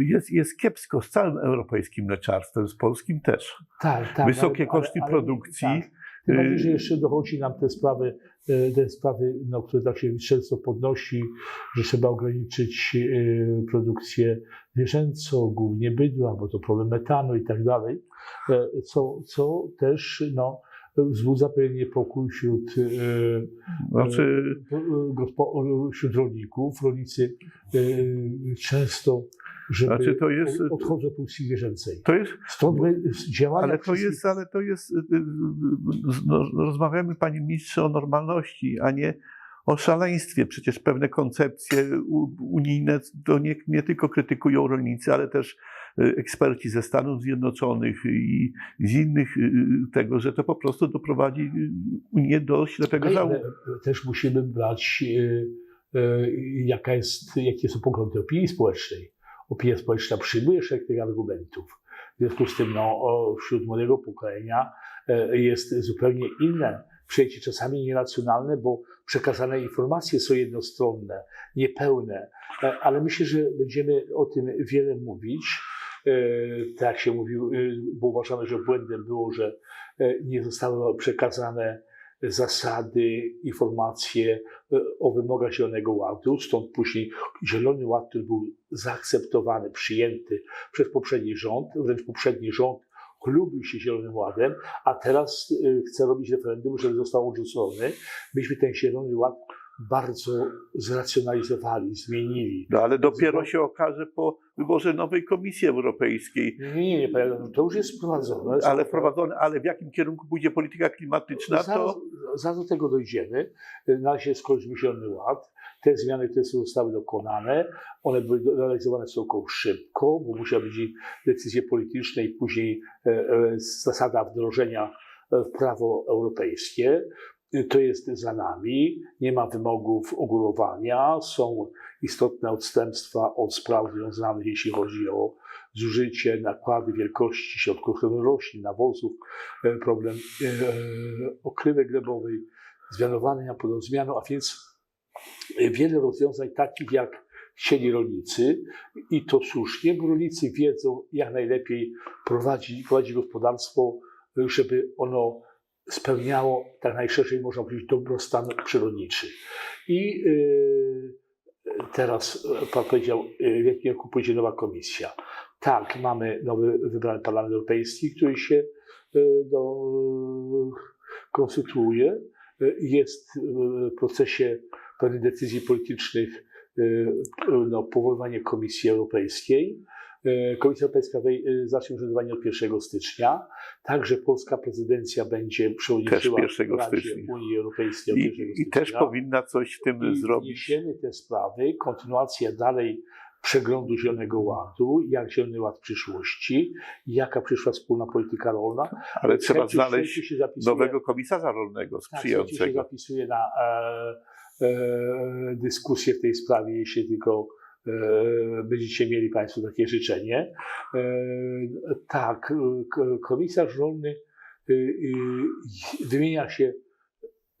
jest, jest kiepsko z całym europejskim mleczarstwem, z polskim też. Tak, tak. Wysokie koszty produkcji. Tak. Tym bardziej, Y- że jeszcze dochodzi nam te sprawy, y, te sprawy no, które tak się często podnosi, że trzeba ograniczyć y, produkcję zwierzęcą, głównie bydła, bo to problem metanu i tak dalej, y, co, co też no, wzbudza pewien niepokój wśród, y, Znaczy, y, wśród rolników. Rolnicy y, często, żeby Znaczy, to jest- odchodzą od produkcji zwierzęcej. to jest, Stąd my działania ale to jest, ale to jest, y, y, y, no, rozmawiamy panie ministrze o normalności, a nie o szaleństwie. Przecież pewne koncepcje unijne to nie, nie tylko krytykują rolnicy, ale też y, eksperci ze Stanów Zjednoczonych i z innych y, tego, że to po prostu doprowadzi y, Unię do ślepego ale też musimy brać, jaka jest, jakie są poglądy opinii społecznej. Opinia społeczna przyjmuje szereg tych argumentów. W związku z tym no, wśród młodego pokolenia e, jest zupełnie inne przyjęcie, czasami nieracjonalne, bo przekazane informacje są jednostronne, niepełne. E, Ale myślę, że będziemy o tym wiele mówić. E, Tak się mówił, bo uważamy, że błędem było, że nie zostały przekazane zasady, informacje e, o wymogach Zielonego Ładu. Stąd później Zielony Ład, który był zaakceptowany, przyjęty przez poprzedni rząd, wręcz poprzedni rząd chlubił się Zielonym Ładem, a teraz e, chce robić referendum, żeby został odrzucony. Myśmy ten Zielony Ład bardzo zracjonalizowali, zmienili. No ale dopiero się okaże po wyborze nowej Komisji Europejskiej, Nie, nie, nie, panie to już jest wprowadzone. ale wprowadzone, ale w jakim kierunku pójdzie polityka klimatyczna, Zaraz, to zaraz do tego dojdziemy. Na razie skończymy Zielony Ład. Te zmiany, które zostały dokonane, one były realizowane stosunkowo szybko, bo musiały być decyzje polityczne i później e, e, zasada wdrożenia e, w prawo europejskie. To jest za nami. Nie ma wymogów ogórowania. Są istotne odstępstwa od spraw związanych, jeśli chodzi o zużycie, nakłady wielkości środków ochrony roślin, nawozów, e, problem e, okrywek glebowej, zmianowania, podozmianu, a więc wiele rozwiązań takich, jak chcieli rolnicy i to słusznie, bo rolnicy wiedzą, jak najlepiej prowadzić, prowadzić gospodarstwo, żeby ono spełniało, tak najszerzej można powiedzieć, dobrostan przyrodniczy. I y, teraz Pan powiedział, y, w jakim kierunku pójdzie nowa komisja. Tak, mamy nowy wybrany Parlament Europejski, który się y, do, konstytuuje. Jest w procesie pewnych decyzji politycznych no, powoływanie Komisji Europejskiej. Y, Komisja Europejska y, zacznie urzędowanie od 1 stycznia. Także polska prezydencja będzie przewodniczyła Też 1 Radzie stycznia. Unii Europejskiej od 1 i, stycznia. i też powinna coś w tym I zrobić. wniesiemy te sprawy, kontynuacja dalej przeglądu Zielonego Ładu, jak Zielony Ład w przyszłości, jaka przyszła wspólna polityka rolna. Ale trzeba znaleźć się zapisuje- nowego komisarza rolnego tak, chęci się sprzyjającego. zapisuje na e, e, dyskusję w tej sprawie, jeśli tylko e, będziecie mieli Państwo takie życzenie. E, tak, e, komisarz rolny e, e, wymienia się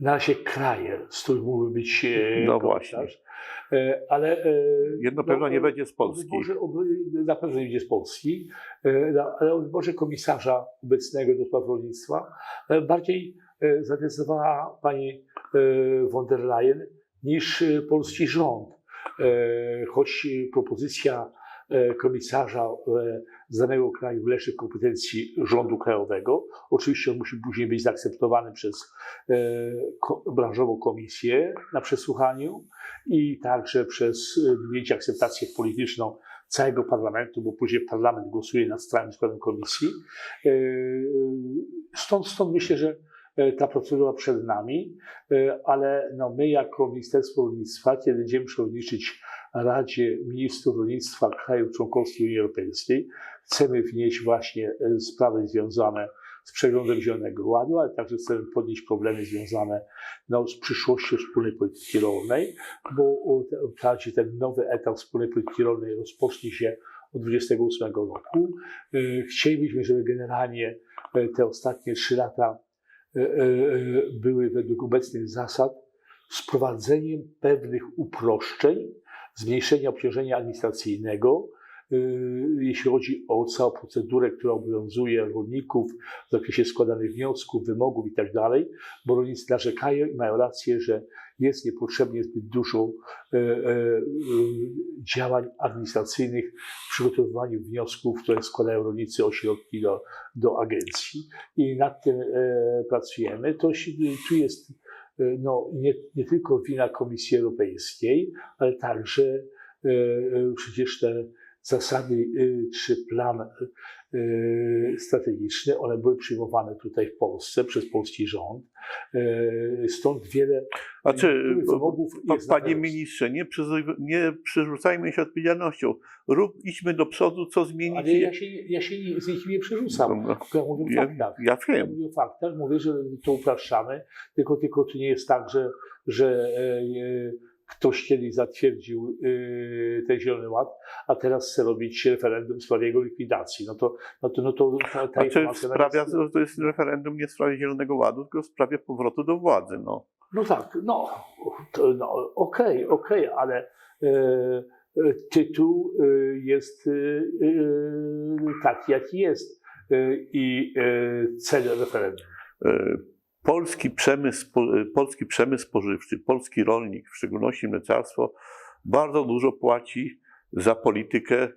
na razie kraje, z których mógłby być e, No komisarz. właśnie. E, Ale e, Jedno pewno nie będzie z Polski. wy- na pewno nie będzie z Polski, e, na- ale o wyborze komisarza obecnego do spraw rolnictwa e, bardziej e, zadecydowała pani e, von der Leyen niż e, polski rząd. E, Choć propozycja e, komisarza e, z danego kraju leży w kompetencji rządu krajowego, oczywiście on musi później być zaakceptowany przez branżową komisję na przesłuchaniu i także przez mieć akceptację polityczną całego parlamentu, bo później parlament głosuje nad całym składem komisji. Stąd, stąd myślę, że ta procedura przed nami, e, ale no my jako Ministerstwo Rolnictwa, kiedy będziemy przewodniczyć Radzie Ministrów Rolnictwa krajów członkowskich Unii Europejskiej, chcemy wnieść właśnie e, sprawy związane z przeglądem Zielonego Ładu, ale także chcemy podnieść problemy związane no, z przyszłością wspólnej polityki rolnej, bo wprawdzie ten nowy etap wspólnej polityki rolnej rozpocznie się od 28 roku. E, Chcielibyśmy, żeby generalnie e, te ostatnie trzy lata e, e, e, były według obecnych zasad z prowadzeniem pewnych uproszczeń, zmniejszenia obciążenia administracyjnego, jeśli chodzi o całą procedurę, która obowiązuje rolników w zakresie składanych wniosków, wymogów i tak dalej, bo rolnicy narzekają i mają rację, że jest niepotrzebnie zbyt dużo e, e, e, działań administracyjnych w przygotowywaniu wniosków, które składają rolnicy o środki do, do agencji. I nad tym pracujemy. To tu jest no, nie, nie tylko wina Komisji Europejskiej, ale także przecież te zasady e, czy plan e, strategiczny, one były przyjmowane tutaj w Polsce przez polski rząd. E, Stąd wiele A czy, wymogów panie ministrze, nie, przyzy- nie przerzucajmy się odpowiedzialnością. Rób, idźmy do przodu, co zmienić. Ale ja się, ja się z nich nie przerzucam. No, Ja mówię o ja, faktach. ja Ja mówię o faktach, mówię, że to upraszczamy, tylko, tylko to nie jest tak, że, że e, ktoś kiedyś zatwierdził e, ten Zielony Ład, a teraz chce robić referendum w sprawie jego likwidacji. No to, no to, no to ta, ta A czy informacja sprawia, nawet- to jest referendum nie w sprawie Zielonego Ładu, tylko w sprawie powrotu do władzy. No. No tak, no, to, no okej, okej, ale e, e, tytuł e, jest e, taki, jaki jest i e, cel referendum. E, Polski przemysł, e, polski przemysł spożywczy, polski rolnik, w szczególności mleczarstwo, bardzo dużo płaci za politykę e,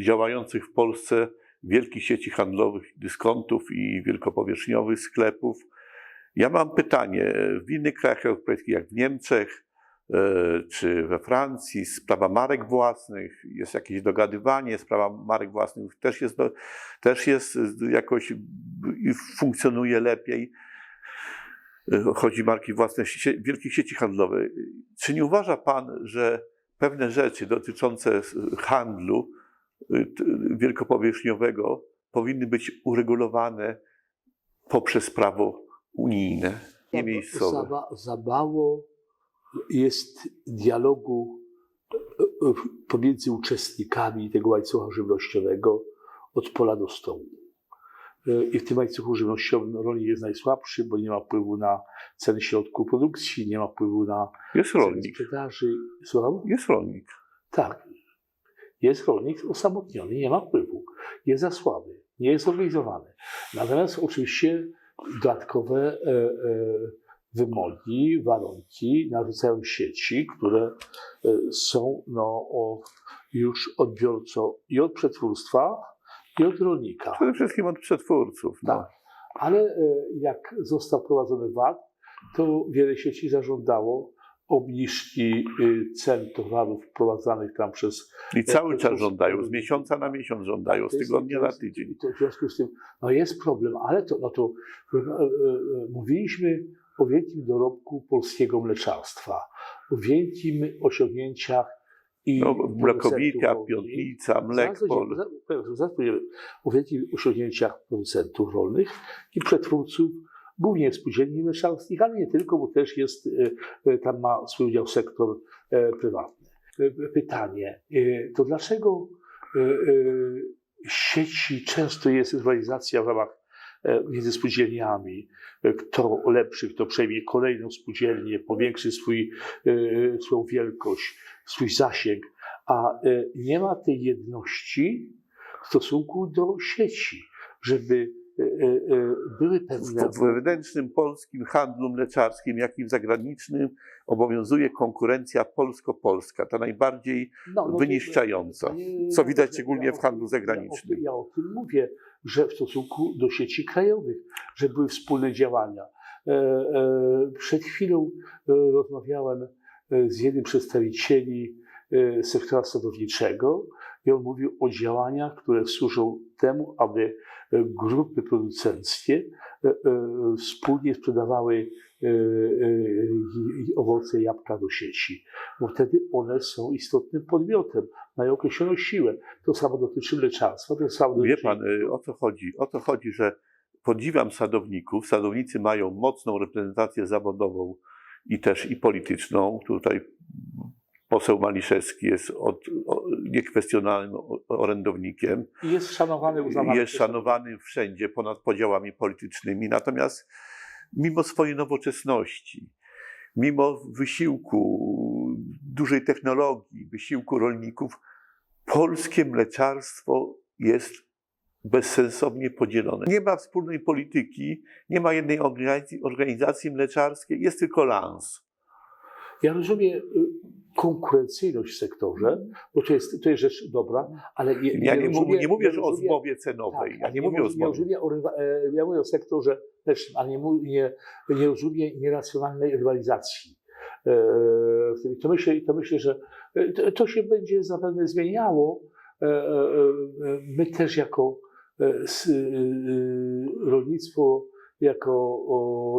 działających w Polsce wielkich sieci handlowych, dyskontów i wielkopowierzchniowych sklepów. Ja mam pytanie, w innych krajach europejskich, jak w Niemczech czy we Francji, sprawa marek własnych, jest jakieś dogadywanie, sprawa marek własnych też jest, też jest jakoś i funkcjonuje lepiej. E, Chodzi marki własne wielkich sieci handlowych. Czy nie uważa Pan, że pewne rzeczy dotyczące handlu t- wielkopowierzchniowego powinny być uregulowane poprzez prawo unijne, nie miejscowe? Za, za mało jest dialogu e, e, pomiędzy uczestnikami tego łańcucha żywnościowego od pola do stołu. E, I w tym łańcuchu żywnościowym rolnik jest najsłabszy, bo nie ma wpływu na ceny środków produkcji, nie ma wpływu na Jest ceny rolnik. sprzedaży. Słucham? Jest rolnik. Tak. Jest rolnik osamotniony, nie ma wpływu. Jest za słaby, nie jest zorganizowany. Natomiast oczywiście dodatkowe e, e, wymogi, warunki narzucają sieci, które e, są no, o, już odbiorcą i od przetwórstwa, i od rolnika. Przede wszystkim od przetwórców. No. Tak. Ale e, jak został wprowadzony VAT, to wiele sieci zażądało obniżki y, cen towarów wprowadzanych tam przez I cały czas żądają, z miesiąca na miesiąc żądają, z tygodnia na tydzień. To w związku z tym no jest problem, ale to, no to e, e, e, mówiliśmy o wielkim dorobku polskiego mleczarstwa, o wielkim osiągnięciach i No, Mlekowita, rolnych. Piątnica, Mlekpol. o wielkich osiągnięciach producentów rolnych i przetwórców, głównie spółdzielni mleczarskich, ale nie tylko, bo też jest, e, e, tam ma swój udział sektor e, prywatny. Pytanie, to dlaczego sieci często jest rywalizacja w ramach między spółdzielniami, e, kto lepszy, kto przejmie kolejną spółdzielnię, powiększy swój, e, swoją wielkość, swój zasięg, a e, nie ma tej jedności w stosunku do sieci, żeby e, e, e, były pewne. W wewnętrznym polskim handlu mleczarskim, jak i w zagranicznym, obowiązuje konkurencja polsko-polska, ta najbardziej No, no, wyniszczająca, co widać ja- szczególnie w handlu zagranicznym. Ja o, ja o tym mówię, że w stosunku do sieci krajowych, że były wspólne działania. E, e, przed chwilą e, rozmawiałem z jednym przedstawicieli sektora sadowniczego i on mówił o działaniach, które służą temu, aby grupy producenckie wspólnie sprzedawały e, e, i- i owoce, jabłka do sieci, bo wtedy one są istotnym podmiotem, mają określoną siłę. To samo dotyczy mleczarstwa, to samo Wie dotyczy... pan, y, o co chodzi? O to chodzi, że podziwiam sadowników. Sadownicy mają mocną reprezentację zawodową i też i polityczną. Tutaj poseł Maliszewski jest od, o, niekwestionalnym orędownikiem. I jest szanowany, uznawany. jest szanowany wszędzie ponad podziałami politycznymi. Natomiast mimo swojej nowoczesności, mimo wysiłku dużej technologii, wysiłku rolników, polskie mleczarstwo jest bezsensownie podzielone. Nie ma wspólnej polityki, nie ma jednej organizacji, organizacji mleczarskiej, jest tylko lans. Ja rozumiem y, konkurencyjność w sektorze, bo to jest, to jest rzecz dobra, ale nie, Ja nie, rozumiem- nie mówię że o zmowie cenowej. Tak, ja tak, nie mówię o nie zmowie. rozumiem e, ja mówię o sektorze lecznym, ale nie, nie, nie rozumiem nieracjonalnej rywalizacji. E. To myślę, to myślę, że e, to, się będzie zapewne zmieniało. My też jako rolnictwo, jako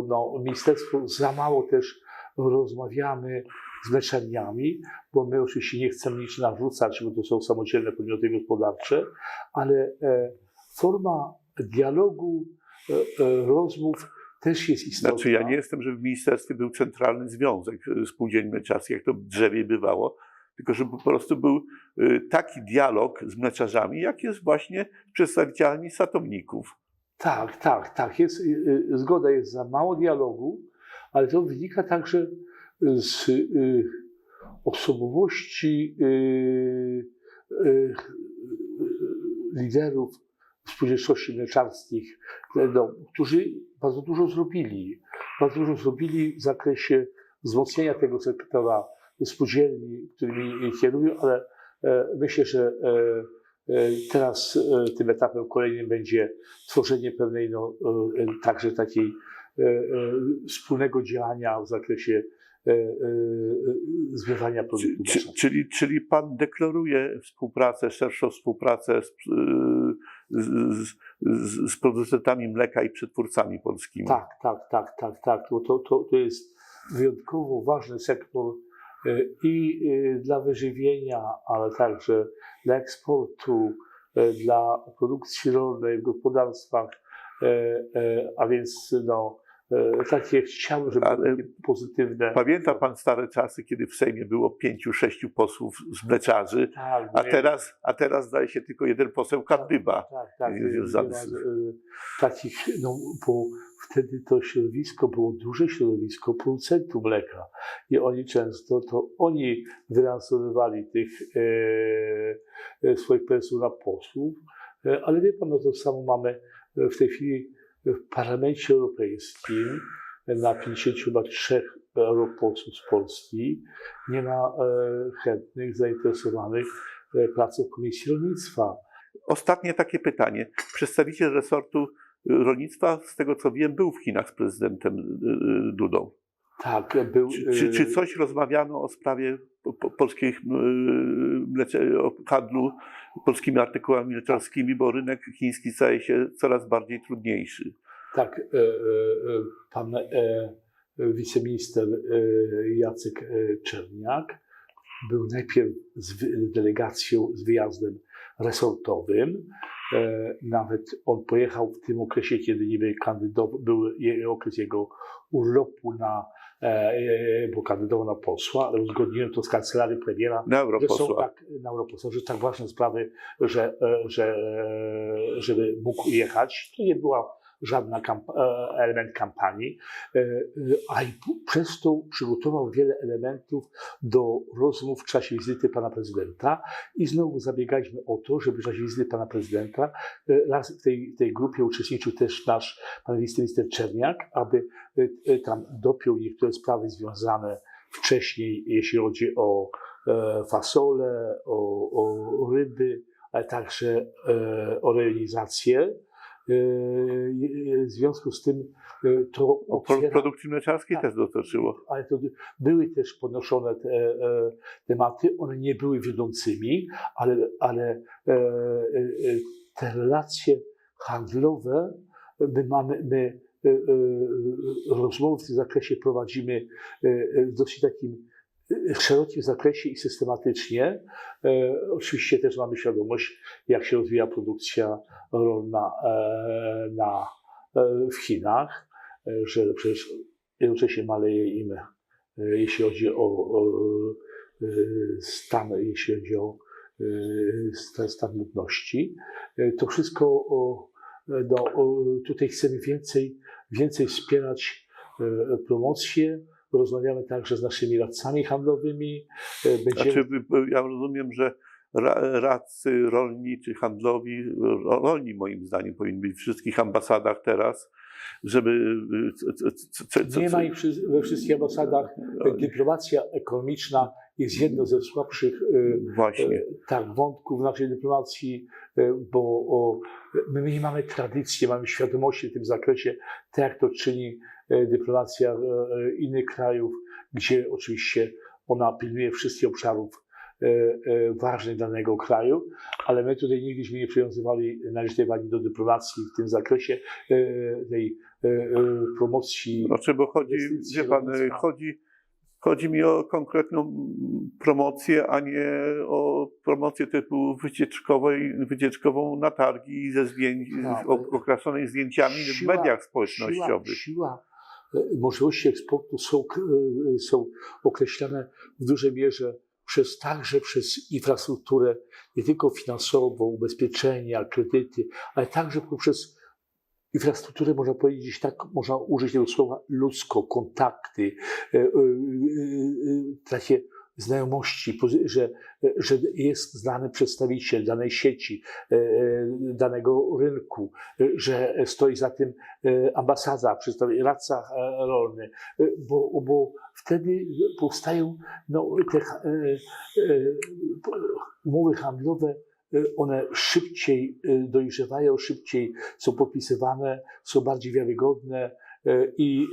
no, ministerstwo za mało też rozmawiamy z mleczarniami, bo my oczywiście nie chcemy nic narzucać, bo to są samodzielne podmioty gospodarcze, ale e, forma dialogu, e, e, rozmów też jest istotna. Znaczy, ja nie jestem, żeby w ministerstwie był centralny związek spółdzielni mleczarskich, jak to drzewie bywało, tylko żeby po prostu był taki dialog z mleczarzami, jak jest właśnie z przedstawicielami satowników. Tak, tak, tak. Jest, zgoda jest za mało dialogu, ale to wynika także z y, osobowości y, y, liderów spółdzielczości mleczarskich, no, którzy bardzo dużo zrobili. Bardzo dużo zrobili w zakresie wzmocnienia tego sektora spółdzielni, którymi kierują, ale e, myślę, że e, e, teraz tym etapem kolejnym będzie tworzenie pewnej no, także takiej wspólnego działania w zakresie e, e, zbywania produktów Czy, mleczarskich. czyli, czyli pan deklaruje współpracę, szerszą współpracę z, e, z, z, z, producentami mleka i przetwórcami polskimi. Tak, tak, tak, tak, tak. To, to, to, jest wyjątkowo ważny sektor e, i e, dla wyżywienia, ale także dla eksportu, e, dla produkcji rolnej w gospodarstwach, e, e, a więc no, e, takie chciałbym, żeby Ale- takie pozytywne. Pamięta pan stare czasy, kiedy w Sejmie było pięciu, sześciu posłów z mleczarzy, Tak, a nie- teraz, a teraz zdaje się tylko jeden poseł Kandyba. Tak, tak. z- e, takich, no, bo wtedy to środowisko było duże środowisko producentów mleka i oni często, to oni wylansowywali tych e, e, swoich pomysłów na posłów, e, ale wie pan, no to samo mamy w tej chwili w Parlamencie Europejskim na 53 europosłów z Polski, nie ma e, chętnych, zainteresowanych e, pracą Komisji Rolnictwa. Ostatnie takie pytanie. Przedstawiciel resortu rolnictwa, z tego co wiem, był w Chinach z prezydentem y, Dudą. Tak, był. Czy, czy, czy e, coś rozmawiano o sprawie po, po, polskich y, o handlu polskimi artykułami mleczarskimi, bo rynek chiński staje się coraz bardziej trudniejszy. Tak, e, pan wiceminister Jacek Czerniak był najpierw z delegacją, z wyjazdem resortowym. E, Nawet on pojechał w tym okresie, kiedy niby kandydował, był okres jego urlopu na, bo kandydował na posła, ale uzgodniłem to z kancelarii premiera, Na że są europosła. tak, na europosła, że tak ważne sprawy, że, e, że, e, żeby mógł jechać. To nie była żadna kamp- e, element kampanii, e, e, a i przez to przygotował wiele elementów do rozmów w czasie wizyty pana prezydenta i znowu zabiegaliśmy o to, żeby w czasie wizyty pana prezydenta raz w tej, tej grupie uczestniczył też nasz pan wiceminister Czerniak, aby tam dopiął niektóre sprawy związane wcześniej, jeśli chodzi o fasole, o, o ryby, ale także o rejonizację. E, e, W związku z tym e, to O pro- otwiera, produkcji mleczarskiej Tak. też dotyczyło. ale to były też podnoszone te e, tematy, one nie były wiodącymi, ale, ale e, e, e, te relacje handlowe, my mamy, my e, e, rozmowy w tym zakresie prowadzimy e, e, w dosyć takim e, szerokim zakresie i systematycznie. E, Oczywiście też mamy świadomość, jak się rozwija produkcja rolna e, na, e, w Chinach, że przecież jednocześnie maleje im, jeśli chodzi o, stan, jeśli chodzi o stan, stan ludności. To wszystko no, tutaj chcemy więcej, więcej wspierać promocję. Rozmawiamy także z naszymi radcami handlowymi. E, Będziemy Znaczy, ja rozumiem, że ra- radcy rolni czy handlowi, ro- rolni moim zdaniem powinni być w wszystkich ambasadach teraz, żeby... Nie ma ich we wszystkich ambasadach. Dyplomacja ekonomiczna jest jedną ze słabszych e, Właśnie. e, tak, wątków naszej dyplomacji, bo o, my nie mamy tradycji, nie mamy świadomości w tym zakresie, tak jak to czyni dyplomacja e, e, innych krajów, gdzie oczywiście ona pilnuje wszystkich obszarów e, e, ważnych danego kraju, ale my tutaj nigdyśmy nie przywiązywali należytej wagi do dyplomacji w tym zakresie e, tej e, e, promocji. Znaczy, bo chodzi, wie pan, chodzi, chodzi mi o konkretną promocję, a nie o promocję typu wycieczkowej, wycieczkową na targi ze zdjęć, Tak. o- okraszonej zdjęciami w Siła- mediach Siła, społecznościowych. siła e, możliwości eksportu są, e, są określane w dużej mierze przez, także przez infrastrukturę, nie tylko finansową, ubezpieczenia, kredyty, ale także poprzez infrastrukturę, można powiedzieć tak, można użyć tego słowa ludzko, kontakty, e, e, e, takie znajomości, że, że jest znany przedstawiciel danej sieci, e, danego rynku, e, że stoi za tym e, ambasada, radca rolny, bo, bo wtedy powstają no, te umowy handlowe, one szybciej dojrzewają, szybciej są podpisywane, są bardziej wiarygodne i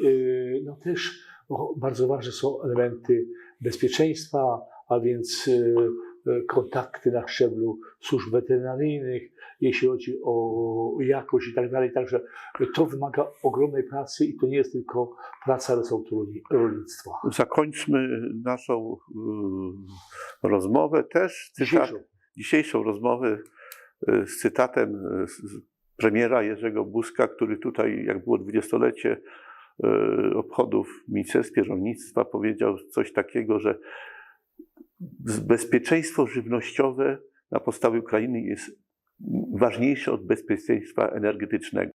no, też o, bardzo ważne są elementy bezpieczeństwa, a więc e, e, kontakty na szczeblu służb weterynaryjnych, jeśli chodzi o jakość i tak dalej. Także to wymaga ogromnej pracy i to nie jest tylko praca resortu rolni- rolnictwa. Zakończmy naszą y, rozmowę też cytat, Dzisiejszą. dzisiejszą rozmowę y, z cytatem y, z premiera Jerzego Buzka, który tutaj, jak było dwudziestolecie y, obchodów w Ministerstwie Rolnictwa, powiedział coś takiego, że bezpieczeństwo żywnościowe na podstawie Ukrainy jest ważniejsze od bezpieczeństwa energetycznego.